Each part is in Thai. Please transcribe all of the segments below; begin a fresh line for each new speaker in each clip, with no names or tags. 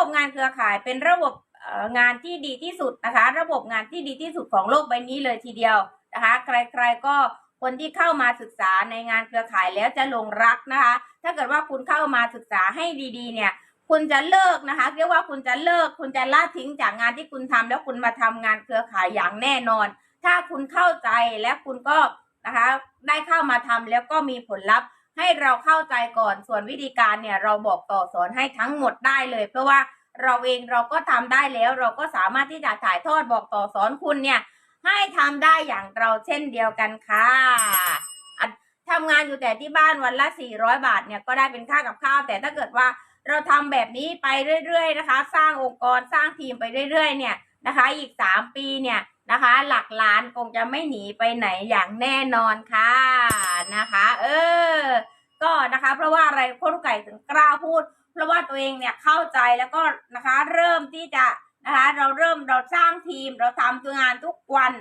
บบงานเครือข่ายเป็นระบบงานที่ดีที่สุดนะคะ ระบบงานที่ดีที่สุดของโลกใบนี้เลยทีเดียวนะคะ ใครๆก็คนที่เข้ามาศึกษาในงานเครือข่ายแล้วจะลงรักนะคะ ถ้าเกิดว่าคุณเข้ามาศึกษาให้ดีๆ เนี่ยคุณจะเลิกนะคะ เรียกว่าคุณจะเลิก คุณจะละทิ้งจากงานที่คุณทำแล้วคุณมาทำงานเครือข่ายอย่างแน่นอน ถ้าคุณเข้าใจและคุณก็นะคะ ได้เข้ามาทำแล้วก็มีผลลัพธ์ ให้เราเข้าใจก่อนส่วนวิธีการเนี่ยเราบอกต่อสอนให้ทั้งหมดได้เลย เพราะว่าเราเองเราก็ทำได้แล้ว เราก็สามารถที่จะถ่ายทอดบอกต่อสอนคุณเนี่ยให้ทำได้อย่างเราเช่นเดียวกันค่ะทำงานอยู่แต่ที่บ้านวันละ 400 บาทเนี่ยก็ได้เป็นค่ากับข้าวแต่ถ้าเกิดว่าเราทำแบบนี้ไปเรื่อยๆนะคะ สร้างองค์กรสร้างทีมไปเรื่อยๆเนี่ยนะคะ อีก 3 ปีเนี่ย นะคะ หลักล้านคงจะไม่หนีไปไหนอย่างแน่นอนค่ะนะคะ เออ ก็นะคะ เพราะว่าอะไรโคตรไก่ถึงกล้าพูด เพราะว่าตัวเองเนี่ยเข้าใจแล้วก็นะคะเริ่มที่จะนะคะเราเริ่มเราสร้างทีมเราทำตัวงานทุกวัน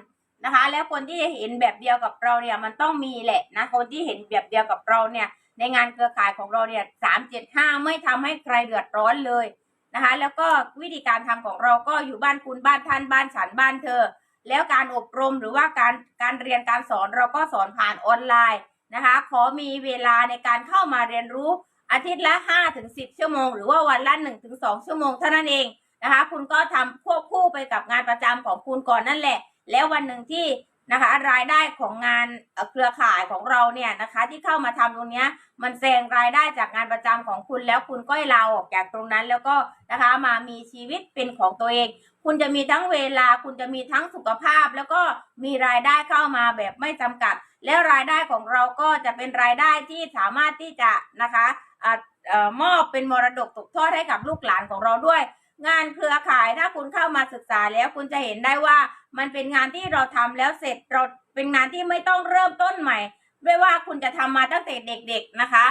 นะคะ แล้วคนที่จะเห็นแบบเดียวกับเราเนี่ยมันต้องมีแหละนะคนที่เห็นแบบเดียวกับเราเนี่ยในงานเครือข่ายของเราเนี่ยสามเจ็ดห้าไม่ทำให้ใครเดือดร้อนเลยนะคะ แล้วก็วิธีการทำของเราก็อยู่บ้านคุณบ้านท่านบ้านฉันบ้านเธอ แล้วการอบรมหรือว่าการการเรียนการสอนเราก็สอนผ่านออนไลน์นะคะ ขอมีเวลาในการเข้ามาเรียนรู้อาทิตย์ละ5ถึง10 ชั่วโมง หรือว่าวันละ1ถึง2ชั่วโมงเท่านั้นเองนะคะ คุณก็ทำควบคู่ไปกับงานประจำของคุณก่อนนั่นแหละ แล้ววันหนึ่งที่ นะคะ รายได้ของงานเครือข่ายของเราเนี่ยนะคะ ที่เข้ามาทำตรงนี้มันแซงรายได้จากงานประจำของคุณแล้วคุณก็ลาออกจากตรงนั้นแล้วก็นะคะมามีชีวิตเป็นของตัวเอง คุณจะมีทั้งเวลา คุณจะมีทั้งสุขภาพ แล้วก็มีรายได้เข้ามาแบบไม่จำกัด แล้วรายได้ของเราก็จะเป็นรายได้ที่สามารถที่จะนะคะอ่าเอ่อมอบเป็นมรดกตกทอดให้กับลูกหลานของเราด้วย งานเครือข่ายถ้าคุณเข้ามาศึกษาแล้วคุณจะเห็นได้ว่า มันเป็นงานที่เราทำแล้วเสร็จเราเป็นงานที่ไม่ต้องเริ่มต้นใหม่ไม่ว่าคุณจะทำมาตั้งแต่เด็ก ๆนะคะ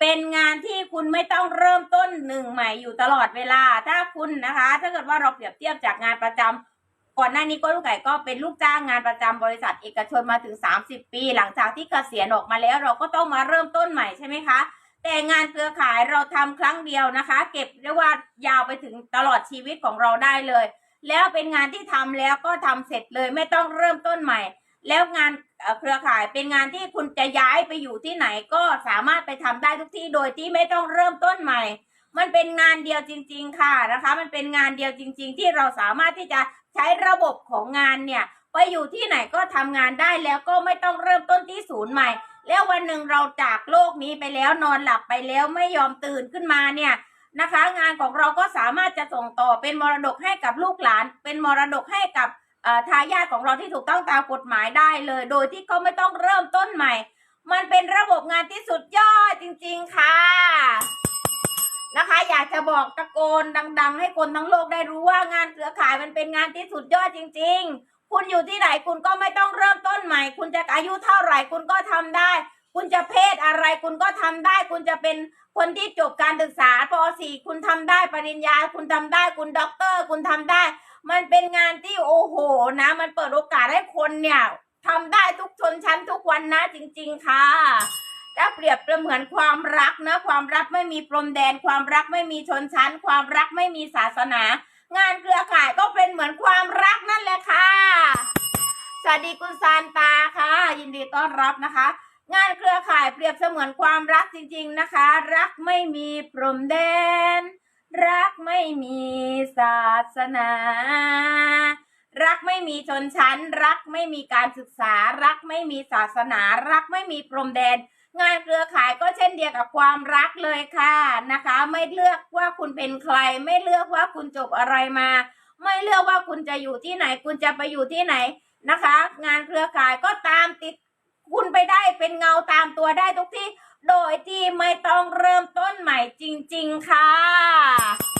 เป็นงานที่คุณไม่ต้องเริ่มต้นหนึ่งใหม่อยู่ตลอดเวลา ถ้าคุณนะคะ ถ้าเกิดว่าเราเปรียบเทียบจากงานประจำก่อนหน้านี้ก็ลูกไก่ก็เป็นลูกจ้างงานประจำบริษัทเอกชนมาถึง 30 ปี หลังจากที่เกษียณออกมาแล้วเราก็ต้องมาเริ่มต้นใหม่ใช่ไหมคะ แต่งานเครือข่ายเราทำครั้งเดียวนะคะ เก็บเรียกว่ายาวไปถึงตลอดชีวิตของเราได้เลย แล้วเป็นงานที่ทำแล้วก็ทำเสร็จเลยไม่ต้องเริ่มต้นใหม่ แล้วงานเอ่อเครือข่ายเป็นงานที่คุณจะย้ายไปอยู่ที่ไหนก็สามารถไปทำได้ทุกที่โดยที่ไม่ต้องเริ่มต้นใหม่ มันเป็นงานเดียวจริง ๆ ค่ะนะคะ มันเป็นงานเดียวจริง ๆ ที่เราสามารถที่จะใช้ระบบของงานเนี่ยไปอยู่ที่ไหนก็ทำงานได้แล้วก็ไม่ต้องเริ่มต้นที่ศูนย์ใหม่ แล้ววันหนึ่งเราจากโลกนี้ไปแล้วนอนหลับไปแล้วไม่ยอมตื่นขึ้นมาเนี่ยนะคะ งานของเราก็สามารถจะส่งต่อเป็นมรดกให้กับลูกหลาน เป็นมรดกให้กับทายาทของเราที่ถูกต้องตามกฎหมายได้เลย โดยที่เขาไม่ต้องเริ่มต้นใหม่ มันเป็นระบบงานที่สุดยอดจริงๆค่ะนะคะ อยากจะบอกตะโกนดัง ๆ ให้คนทั้งโลกได้รู้ว่างานเครือข่ายมันเป็นงานที่สุดยอดจริง ๆ คุณอยู่ที่ไหนคุณก็ไม่ต้องเริ่มต้นใหม่ คุณจะอายุเท่าไหร่คุณก็ทำได้ คุณจะเพศอะไรคุณก็ทำได้ คุณจะเป็นคนที่จบการศึกษาป .4 คุณทำได้ปริญญา คุณทำได้คุณด็อกเตอร์ คุณทำได้ มันเป็นงานที่โอ้โหนะ มันเปิดโอกาสให้คนเนี่ยทำได้ทุกชนชั้นทุกวันนะจริง ๆ ค่ะถ้าเปรียบเหมือนความรักนะความรักไม่มีพรมแดน ความรักไม่มีชนชั้น ความรักไม่มีศาสนา งานเครือข่ายก็เป็นเหมือนความรักนั่นแหละ วัสดีคุณซานตาค่ะ ยินดีต้อนรับนะคะ งานเครือข่ายเปรียบเสมือนความรักจริง ๆนะคะ รักไม่มีพรมแดน รักไม่มีศาสนา รักไม่มีชนชั้น รักไม่มีการศึกษา รักไม่มีศาสนา รักไม่มีพรมแดน งานเครือข่ายก็เช่นเดียวกับความรักเลยค่ะนะคะ ไม่เลือกว่าคุณเป็นใคร ไม่เลือกว่าคุณจบอะไรมา ไม่เลือกว่าคุณจะอยู่ที่ไหน คุณจะไปอยู่ที่ไหน นะคะ งานเครือข่ายก็ตามติดคุณไปได้เป็นเงาตามตัวได้ทุกที่ โดยที่ไม่ต้องเริ่มต้นใหม่จริง ๆ ค่ะ